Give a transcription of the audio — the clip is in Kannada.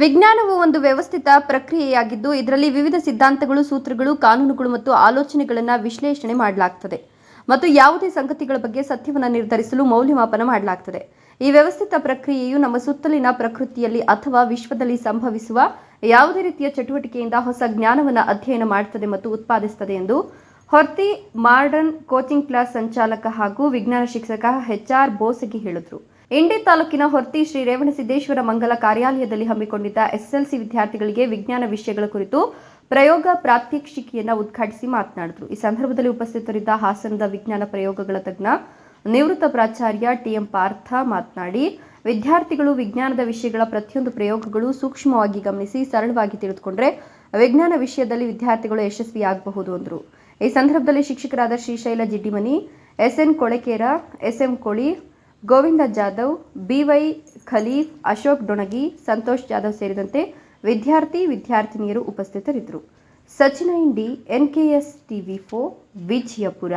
ವಿಜ್ಞಾನವು ಒಂದು ವ್ಯವಸ್ಥಿತ ಪ್ರಕ್ರಿಯೆಯಾಗಿದ್ದು, ಇದರಲ್ಲಿ ವಿವಿಧ ಸಿದ್ಧಾಂತಗಳು, ಸೂತ್ರಗಳು, ಕಾನೂನುಗಳು ಮತ್ತು ಆಲೋಚನೆಗಳನ್ನು ವಿಶ್ಲೇಷಣೆ ಮಾಡಲಾಗ್ತದೆ ಮತ್ತು ಯಾವುದೇ ಸಂಗತಿಗಳ ಬಗ್ಗೆ ಸತ್ಯವನ್ನು ನಿರ್ಧರಿಸಲು ಮೌಲ್ಯಮಾಪನ ಮಾಡಲಾಗ್ತದೆ. ಈ ವ್ಯವಸ್ಥಿತ ಪ್ರಕ್ರಿಯೆಯು ನಮ್ಮ ಸುತ್ತಲಿನ ಪ್ರಕೃತಿಯಲ್ಲಿ ಅಥವಾ ವಿಶ್ವದಲ್ಲಿ ಸಂಭವಿಸುವ ಯಾವುದೇ ರೀತಿಯ ಚಟುವಟಿಕೆಯಿಂದ ಹೊಸ ಜ್ಞಾನವನ್ನು ಅಧ್ಯಯನ ಮಾಡುತ್ತದೆ ಮತ್ತು ಉತ್ಪಾದಿಸುತ್ತದೆ ಎಂದು ಹೊರ್ತಿ ಮಾರ್ಡನ್ ಕೋಚಿಂಗ್ ಕ್ಲಾಸ್ ಸಂಚಾಲಕ ಹಾಗೂ ವಿಜ್ಞಾನ ಶಿಕ್ಷಕ ಎಚ್ ಆರ್ ಬೋಸಗಿ ಹೇಳಿದರು. ಇಂಡಿ ತಾಲೂಕಿನ ಹೊರ್ತಿ ಶ್ರೀ ರೇವಣಸಿದ್ದೇಶ್ವರ ಮಂಗಲ ಕಾರ್ಯಾಲಯದಲ್ಲಿ ಹಮ್ಮಿಕೊಂಡಿದ್ದ ಎಸ್ಎಸ್ಎಲ್ಸಿ ವಿದ್ಯಾರ್ಥಿಗಳಿಗೆ ವಿಜ್ಞಾನ ವಿಷಯಗಳ ಕುರಿತು ಪ್ರಯೋಗ ಪ್ರಾತ್ಯಕ್ಷಿಕೆಯನ್ನು ಉದ್ಘಾಟಿಸಿ ಮಾತನಾಡಿದರು. ಈ ಸಂದರ್ಭದಲ್ಲಿ ಉಪಸ್ಥಿತರಿದ್ದ ಹಾಸನದ ವಿಜ್ಞಾನ ಪ್ರಯೋಗಗಳ ತಜ್ಞ ನಿವೃತ್ತ ಪ್ರಾಚಾರ್ಯ ಟಿಎಂ ಪಾರ್ಥ ಮಾತನಾಡಿ, ವಿದ್ಯಾರ್ಥಿಗಳು ವಿಜ್ಞಾನದ ವಿಷಯಗಳ ಪ್ರತಿಯೊಂದು ಪ್ರಯೋಗಗಳು ಸೂಕ್ಷ್ಮವಾಗಿ ಗಮನಿಸಿ ಸರಳವಾಗಿ ತಿಳಿದುಕೊಂಡ್ರೆ ವಿಜ್ಞಾನ ವಿಷಯದಲ್ಲಿ ವಿದ್ಯಾರ್ಥಿಗಳು ಯಶಸ್ವಿಯಾಗಬಹುದು ಎಂದರು ಈ ಸಂದರ್ಭದಲ್ಲಿ ಶಿಕ್ಷಕರಾದ Shrishaila Jiddimani SN Kolekera, SM Koli, Govinda Jadhav BY Khalif, Ashok Donagi, Santosh Jadhav ಸೇರಿದಂತೆ ವಿದ್ಯಾರ್ಥಿ ವಿದ್ಯಾರ್ಥಿನಿಯರು ಉಪಸ್ಥಿತರಿದ್ದರು. ಸಚಿನ ಇಂಡಿ ಎನ್ಕೆಎಸ್ ಟಿವಿ ಫೋ ವಿಜಯಪುರ.